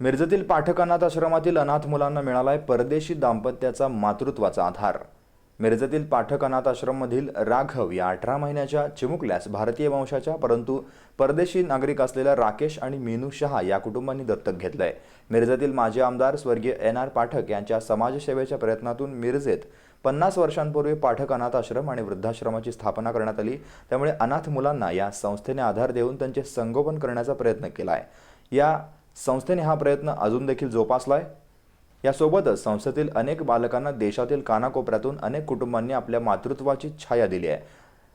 मिरजेतील पाठक अनाथ आश्रमातील अनाथ मुलांना मिळालाय परदेशी दाम्पत्याचा मातृत्वाचा आधार. मिरजेतील पाठक अनाथ आश्रममधील राघव या अठरा महिन्याच्या चिमुकल्यास भारतीय वंशाच्या परंतु परदेशी नागरिक असलेल्या राकेश आणि मेनू शहा या कुटुंबांनी दत्तक घेतलंय. मिरजेतील माजी आमदार स्वर्गीय एन आर पाठक यांच्या समाजसेवेच्या प्रयत्नातून मिरजेत पन्नास वर्षांपूर्वी पाठक अनाथ आश्रम आणि वृद्धाश्रमाची स्थापना करण्यात आली. त्यामुळे अनाथ मुलांना या संस्थेने आधार देऊन त्यांचे संगोपन करण्याचा प्रयत्न केला आहे या संस्थेने हा प्रयत्न अजून देखील जोपासलाय. यासोबतच संस्थेतील अनेक बालकांना देशातील कानाकोपऱ्यातून अनेक कुटुंबांनी आपल्या मातृत्वाची छाया दिली आहे.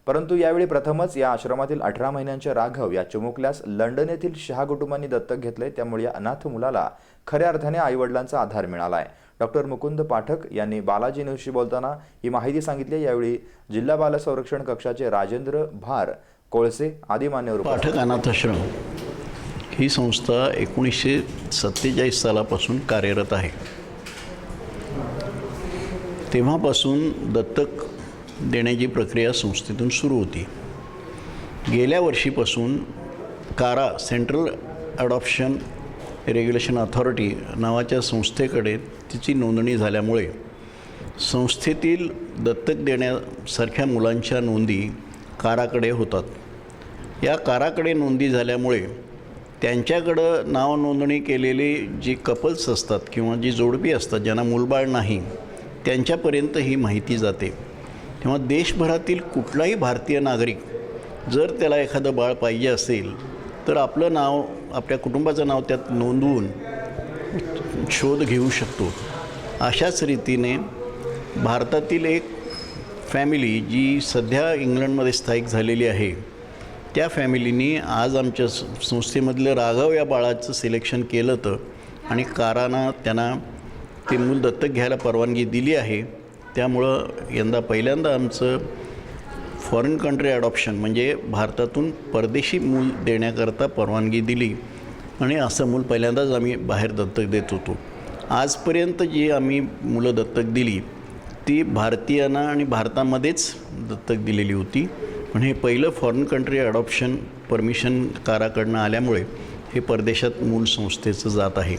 परंतु यावेळी प्रथमच या आश्रमातील अठरा महिन्यांच्या राघव या चिमुकल्यास लंडन येथील शहा कुटुंबांनी दत्तक घेतले त्यामुळे या अनाथ मुलाला खऱ्या अर्थाने आईवडिलांचा आधार मिळाला आहे डॉक्टर मुकुंद पाठक यांनी बालाजी न्यूजशी बोलताना ही माहिती सांगितली यावेळी जिल्हा बाल संरक्षण कक्षाचे राजेंद्र भार कोळसे आदी मान्यवर पाठक अनाथाश्रम ही संस्था एकोणीसशे सत्तेचाळीस सालापासून कार्यरत आहे. तेव्हापासून दत्तक देण्याची प्रक्रिया संस्थेतून सुरू होती. गेल्या वर्षीपासून कारा सेंट्रल अडॉप्शन रेग्युलेशन अथॉरिटी नावाच्या संस्थेकडे तिची नोंदणी झाल्यामुळे संस्थेतील दत्तक देण्यासारख्या मुलांच्या नोंदी काराकडे होतात. या काराकडे नोंदी झाल्यामुळे त्यांच्याकडं नाव नोंदणी केलेली जी कपल्स असतात किंवा जी जोडपी असतात ज्यांना मूलबाळ नाही त्यांच्यापर्यंत ही माहिती जाते. तेव्हा देशभरातील कुठलाही भारतीय नागरिक जर त्याला एखादं बाळ पाहिजे असेल तर आपलं नाव आपल्या कुटुंबाचं नाव त्यात नोंदवून शोध घेऊ शकतो. अशाच रीतीने भारतातील एक फॅमिली जी सध्या इंग्लंडमध्ये स्थायिक झालेली आहे त्या फॅमिलीनी आज आमच्या संस्थेमधलं राघव या बाळाचं सिलेक्शन केलं तर आणि कारानं त्यांना ते मूल दत्तक घ्यायला परवानगी दिली आहे. त्यामुळं यंदा पहिल्यांदा आमचं फॉरेन कंट्री ॲडॉप्शन म्हणजे भारतातून परदेशी मूल देण्याकरता परवानगी दिली. आणि असं मूल पहिल्यांदाच आम्ही बाहेर दत्तक देत होतो. आजपर्यंत जी आम्ही मुलं दत्तक दिली ती भारतीयांना आणि भारतामध्येच दत्तक दिलेली होती. पण हे पहिलं फॉरेन कंट्री अडॉप्शन परमिशन काराकडनं आल्यामुळे हे परदेशात मूल संस्थेचं जात आहे.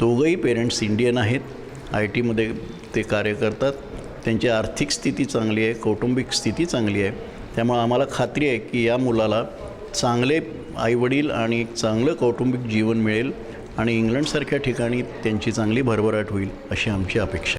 दोघंही पेरेंट्स इंडियन आहेत. आय टीमध्ये ते कार्य करतात. त्यांची आर्थिक स्थिती चांगली आहे कौटुंबिक स्थिती चांगली आहे. त्यामुळे आम्हाला खात्री आहे की या मुलाला चांगले आईवडील आणि एक चांगलं कौटुंबिक जीवन मिळेल आणि इंग्लंडसारख्या ठिकाणी त्यांची चांगली भरभराट होईल अशी आमची अपेक्षा